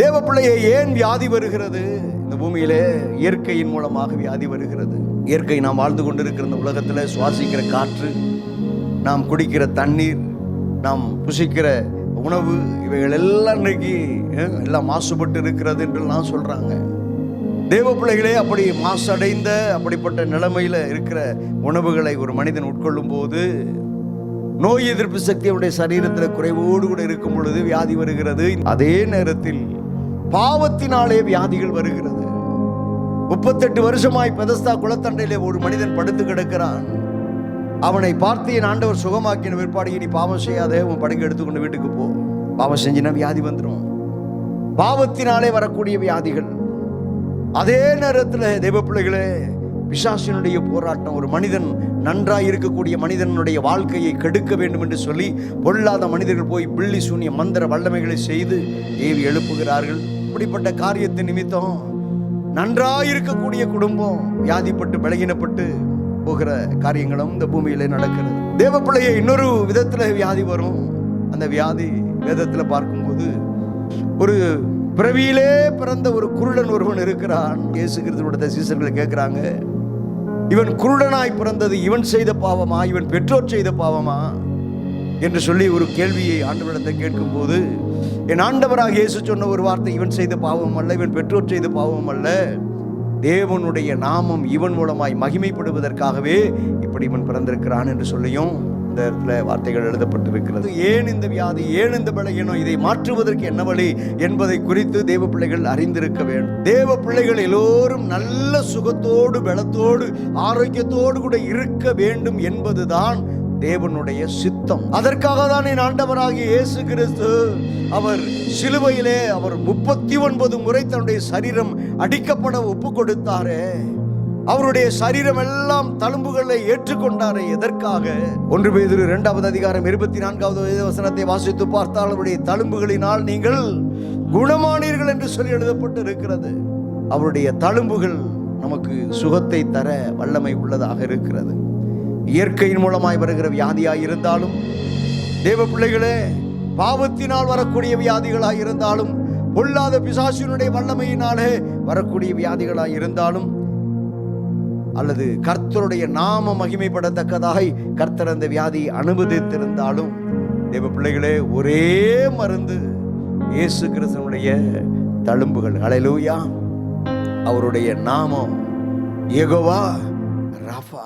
தேவ பிள்ளையை ஏன் வியாதி வருகிறது? இந்த பூமியிலே இயற்கையின் மூலமாக வியாதி வருகிறது. இயற்கை நாம் வாழ்ந்து கொண்டிருக்கிற இந்த உலகத்தில் சுவாசிக்கிற காற்று நாம் குடிக்கிற தண்ணீர் நாம் புசிக்கிற உணவு இவைகள் எல்லாம் இன்னைக்கு எல்லாம் மாசுபட்டு இருக்கிறது என்றெல்லாம் சொல்றாங்க. தேவ பிள்ளைகளே அப்படி மாசடைந்த அப்படிப்பட்ட நிலைமையில இருக்கிற உணவுகளை ஒரு மனிதன் உட்கொள்ளும் போது நோய் எதிர்ப்பு சக்தியுடைய சரீரத்தில் குறைவோடு கூட இருக்கும் பொழுது வியாதி வருகிறது. அதே நேரத்தில் பாவத்தினாலே வியாதிகள் வருகிறது. முப்பத்தெட்டு வருஷமாய் பெதஸ்தா குளத்தண்டையிலே ஒரு மனிதன் படுத்து கிடக்கிறான். அவனை பார்த்து என் ஆண்டவர் சுகமாக்கின பிற்பாடு இனி பாவம் செய்யாத உன் படுக்க எடுத்துக்கொண்டு வீட்டுக்கு போ. பாவம் செஞ்சினா வியாதி வந்துடும் பாவத்தினாலே வரக்கூடிய வியாதிகள். அதே நேரத்தில் தெய்வ பிள்ளைகளே பிசாசினுடைய போராட்டம். ஒரு மனிதன் நன்றாக இருக்கக்கூடிய மனிதனுடைய வாழ்க்கையை கெடுக்க வேண்டும் என்று சொல்லி பொல்லாத மனிதர்கள் போய் பிள்ளி சூனிய மந்திர வல்லமைகளை செய்து ஏவி எழுப்புகிறார்கள். இப்படிப்பட்ட காரியத்தின் நிமித்தம் நன்றாக இருக்கக்கூடிய குடும்பம் வியாதிப்பட்டு பலகீனப்பட்டு போகிற காரியங்களும் இந்த பூமியிலே நடக்கிறது. தேவ பிள்ளையை இன்னொரு விதத்தில் வியாதி வரும். அந்த வியாதி வேதத்தில் பார்க்கும்போது ஒரு பிறவியிலே பிறந்த ஒரு குருடன் ஒருவன் இருக்கிறான். இயேசு கிறிஸ்துவோட சீசர்கள் கேட்குறாங்க. இவன் குருடனாய் பிறந்தது இவன் செய்த பாவமா? இவன் பெற்றோர் செய்த பாவமா? என்று சொல்லி ஒரு கேள்வியை ஆண்டவரிடத்தை கேட்கும்போது என் ஆண்டவராக இயேசு சொன்ன ஒரு வார்த்தை இவன் செய்த பாவம் அல்ல இவன் பெற்றோர் செய்த பாவம் அல்ல. தேவனுடைய நாமம் இவன் மூலமாய் மகிமைப்படுவதற்காகவே இப்படி இவன் பிறந்திருக்கிறான் என்று சொல்லியும் இந்த இடத்துல வார்த்தைகள் எழுதப்பட்டிருக்கிறது. ஏன் இந்த வியாதி ஏன் இந்த பலகீனம் இதை மாற்றுவதற்கு என்ன வழி என்பதை குறித்து தேவ பிள்ளைகள் அறிந்திருக்க வேண்டும். தேவ பிள்ளைகள் எல்லோரும் நல்ல சுகத்தோடு பலத்தோடு ஆரோக்கியத்தோடு கூட இருக்க வேண்டும் என்பதுதான் தேவனுடைய சித்தம். அதற்காக தான் என் ஆண்டவராகிய இயேசு கிறிஸ்து அவர் சிலுவையிலே அவர் முப்பத்தி ஒன்பது முறை தன்னுடைய சரீரம் அடிக்கப்பட ஒப்பு கொடுத்தாரே அவருடைய சரீரம் எல்லாம் தழும்புகளை ஏற்றுக்கொண்டாரே எதற்காக? ஒன்று பேதிரு இரண்டாவது அதிகாரம் இருபத்தி நான்காவது வசனத்தை வாசித்து பார்த்தால் அவருடைய தழும்புகளினால் நீங்கள் குணமானீர்கள் என்று சொல்லி எழுதப்பட்டு இருக்கிறது அவருடைய தழும்புகள் நமக்கு சுகத்தை தர வல்லமை உள்ளதாக இருக்கிறது. இயற்கையின் மூலமாய் வருகிற வியாதியாய் இருந்தாலும் தேவ பிள்ளைகளே பாவத்தினால் வரக்கூடிய வியாதிகளாய் இருந்தாலும் பொல்லாத பிசாசினுடைய வல்லமையினாலே வரக்கூடிய வியாதிகளாய் இருந்தாலும் அல்லது கர்த்தருடைய நாம மகிமைப்படத்தக்கதாய் கர்த்தர் அந்த வியாதியை அனுமதித்திருந்தாலும் தேவ பிள்ளைகளே ஒரே மருந்து இயேசு கிறிஸ்தனுடைய தழும்புகள். அலையலூயா அவருடைய நாமம் எகோவா ரஃபா.